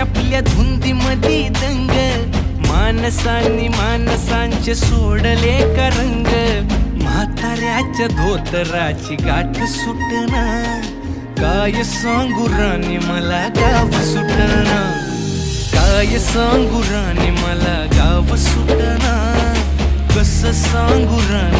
आपल्या धुंदी मधी दंग. माणसांनी माणसांचे सोडले का रंग? म्हाताऱ्याच्या धोतराची गाठ सुटना काय सांगू राणी मला गाव सुटना काय सांगू राणी मला गाव सुटना कस सांगू राणी?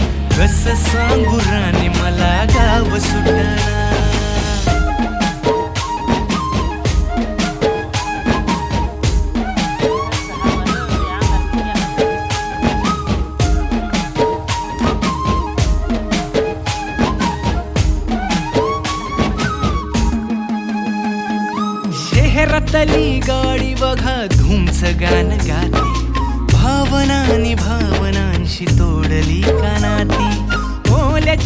कस सांगू राणी मला गाव सुटणार. शहरातली गाडी बघा धुमच गाणं गाते. भावनानी भावनांशी तोडली का?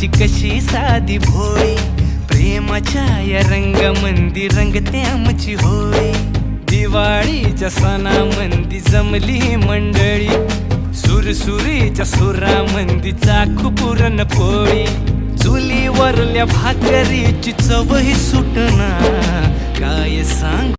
तुझी कशी साधी भोळी? प्रेमाच्या या रंगामंदी रंगते आमची होळी. दिवाळीच्या सणामंदी जमली मंडळी. सुरसुरीच्या सुरामंदी चाखू पुरण पोळी. चुलीवरल्या भाकरीची चवही सुटना काय सांग?